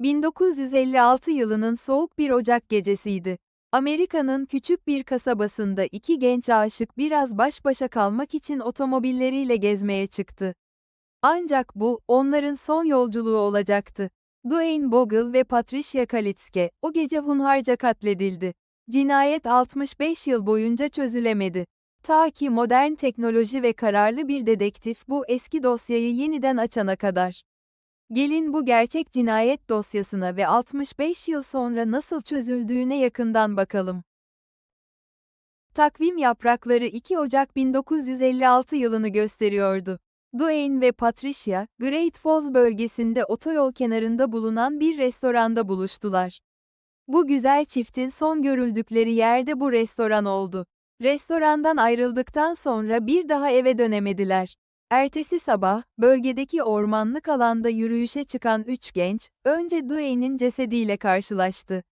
1956 yılının soğuk bir Ocak gecesiydi. Amerika'nın küçük bir kasabasında iki genç aşık biraz baş başa kalmak için otomobilleriyle gezmeye çıktı. Ancak bu, onların son yolculuğu olacaktı. Dwayne Bogle ve Patricia Kalitske, o gece hunharca katledildi. Cinayet 65 yıl boyunca çözülemedi. Ta ki modern teknoloji ve kararlı bir dedektif bu eski dosyayı yeniden açana kadar. Gelin bu gerçek cinayet dosyasına ve 65 yıl sonra nasıl çözüldüğüne yakından bakalım. Takvim yaprakları 2 Ocak 1956 yılını gösteriyordu. Dwayne ve Patricia, Great Falls bölgesinde otoyol kenarında bulunan bir restoranda buluştular. Bu güzel çiftin son görüldükleri yerde bu restoran oldu. Restorandan ayrıldıktan sonra bir daha eve dönemediler. Ertesi sabah, bölgedeki ormanlık alanda yürüyüşe çıkan üç genç, önce Dwayne'in cesediyle karşılaştı.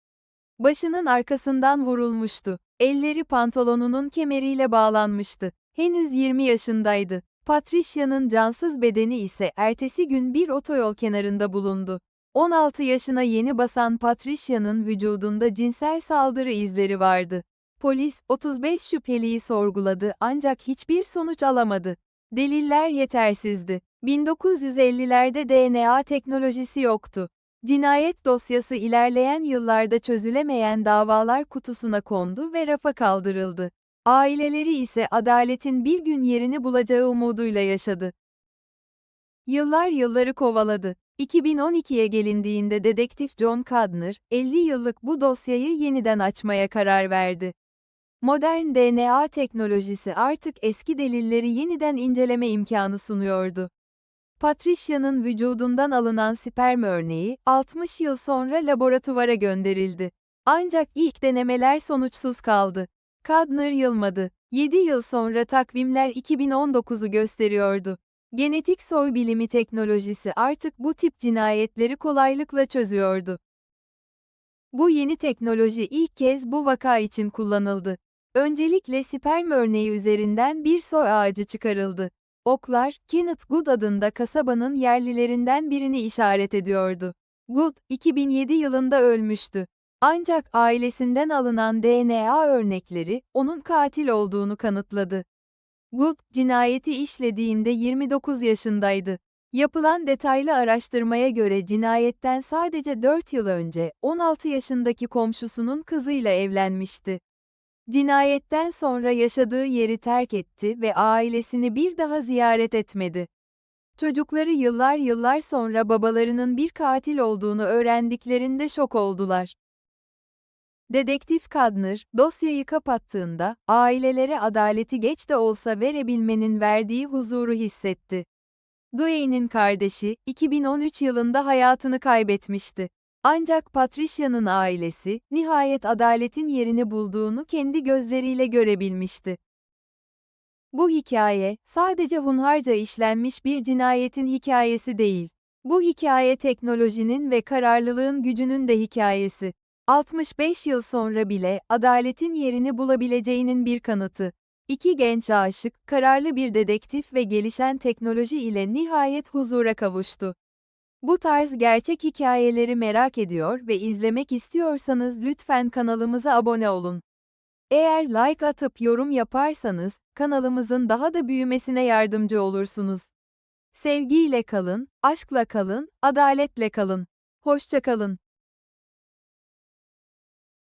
Başının arkasından vurulmuştu. Elleri pantolonunun kemeriyle bağlanmıştı. Henüz 20 yaşındaydı. Patricia'nın cansız bedeni ise ertesi gün bir otoyol kenarında bulundu. 16 yaşına yeni basan Patricia'nın vücudunda cinsel saldırı izleri vardı. Polis, 35 şüpheliyi sorguladı ancak hiçbir sonuç alamadı. Deliller yetersizdi. 1950'lerde DNA teknolojisi yoktu. Cinayet dosyası ilerleyen yıllarda çözülemeyen davalar kutusuna kondu ve rafa kaldırıldı. Aileleri ise adaletin bir gün yerini bulacağı umuduyla yaşadı. Yıllar yılları kovaladı. 2012'ye gelindiğinde dedektif John Cudner, 50 yıllık bu dosyayı yeniden açmaya karar verdi. Modern DNA teknolojisi artık eski delilleri yeniden inceleme imkanı sunuyordu. Patricia'nın vücudundan alınan sperm örneği, 60 yıl sonra laboratuvara gönderildi. Ancak ilk denemeler sonuçsuz kaldı. Kadner yılmadı. 7 yıl sonra takvimler 2019'u gösteriyordu. Genetik soy bilimi teknolojisi artık bu tip cinayetleri kolaylıkla çözüyordu. Bu yeni teknoloji ilk kez bu vaka için kullanıldı. Öncelikle sperm örneği üzerinden bir soy ağacı çıkarıldı. Oklar, Kenneth Good adında kasabanın yerlilerinden birini işaret ediyordu. Good, 2007 yılında ölmüştü. Ancak ailesinden alınan DNA örnekleri, onun katil olduğunu kanıtladı. Good, cinayeti işlediğinde 29 yaşındaydı. Yapılan detaylı araştırmaya göre cinayetten sadece 4 yıl önce, 16 yaşındaki komşusunun kızıyla evlenmişti. Cinayetten sonra yaşadığı yeri terk etti ve ailesini bir daha ziyaret etmedi. Çocukları yıllar yıllar sonra babalarının bir katil olduğunu öğrendiklerinde şok oldular. Dedektif Kadner, dosyayı kapattığında, ailelere adaleti geç de olsa verebilmenin verdiği huzuru hissetti. Dwayne'in kardeşi, 2013 yılında hayatını kaybetmişti. Ancak Patricia'nın ailesi, nihayet adaletin yerini bulduğunu kendi gözleriyle görebilmişti. Bu hikaye, sadece hunharca işlenmiş bir cinayetin hikayesi değil. Bu hikaye teknolojinin ve kararlılığın gücünün de hikayesi. 65 yıl sonra bile adaletin yerini bulabileceğinin bir kanıtı. İki genç aşık, kararlı bir dedektif ve gelişen teknoloji ile nihayet huzura kavuştu. Bu tarz gerçek hikayeleri merak ediyor ve izlemek istiyorsanız lütfen kanalımıza abone olun. Eğer like atıp yorum yaparsanız, kanalımızın daha da büyümesine yardımcı olursunuz. Sevgiyle kalın, aşkla kalın, adaletle kalın. Hoşça kalın.